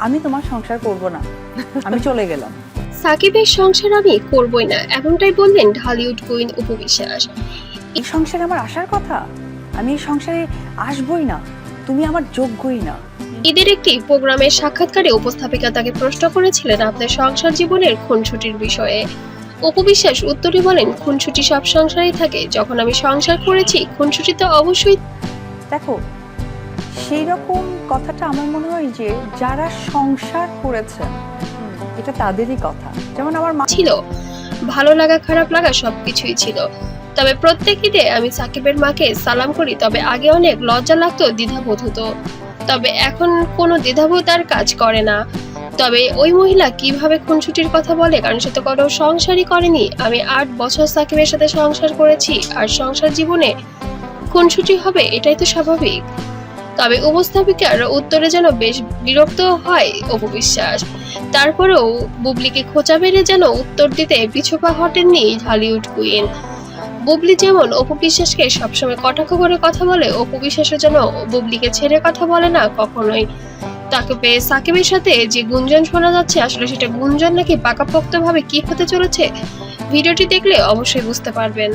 আমি তোমার সংসার করব না। আমি চলে গেলাম। সাকিবের সংসার আমি করবই না এমনটাই বললেন ঢালিউড কুইন উপবিশ্বাস এই সংসারে আমার আসার কথা? আমি এই সংসারে আসবই না। তুমি আমার যোগ্যই না। ঈদের একটি প্রোগ্রামের সাক্ষাৎকারে উপস্থাপিকা তাকে প্রশ্ন করেছিলেন আপনার সংসার জীবনের খুনছুটির বিষয়ে। উপবিশ্বাস উত্তরে বলেন খুনছুটি সব সংসারেই থাকে। যখন আমি সংসার করেছি খুনছুটি তো অবশ্যই দেখো সেই রকম কথাটা আমার মনে হয় যে যারা সংসার করেছে, এটা তাদেরই কথা। যেমন আমার মা ছিল। ভালো লাগা, খারাপ লাগা সবকিছুই ছিল। তবে প্রত্যেক ঈদে আমি সাকিবের মাকে সালাম করি, তবে আগে অনেক লজ্জা লাগতো, দ্বিধাবোধ হতো। তবে এখন কোনো দ্বিধাবোধ আর কাজ করে না। তবে ওই মহিলা কীভাবে খুনছুটির কথা বলে, কারণ সে তো কোনো সংসারই করেনি। আমি আট বছর সাকিবের সাথে সংসার করেছি, আর সংসার জীবনে খুনছুটি হবে, এটাই তো স্বাভাবিক। তবে উপস্থাপিকার উত্তরে যেন বেশ বিরক্ত হয় অপবিশ্বাস তারপরেও বুবলিকে খোঁচা মেরে যেন উত্তর দিতে পিছুপা হটেননি হলিউড কুইন। বুবলি যেমন অপু বিশ্বাসকে সবসময় কটাক্ষ করে কথা বলে, অপু বিশ্বাসও যেন বুবলিকে ছেড়ে কথা বলে না কখনোই। তাকে পেয়ে সাকিবের সাথে যে গুঞ্জন শোনা যাচ্ছে, আসলে সেটা গুঞ্জন নাকি পাকাপোক্ত ভাবে কি হতে চলেছে, ভিডিওটি দেখলে অবশ্যই বুঝতে পারবেন।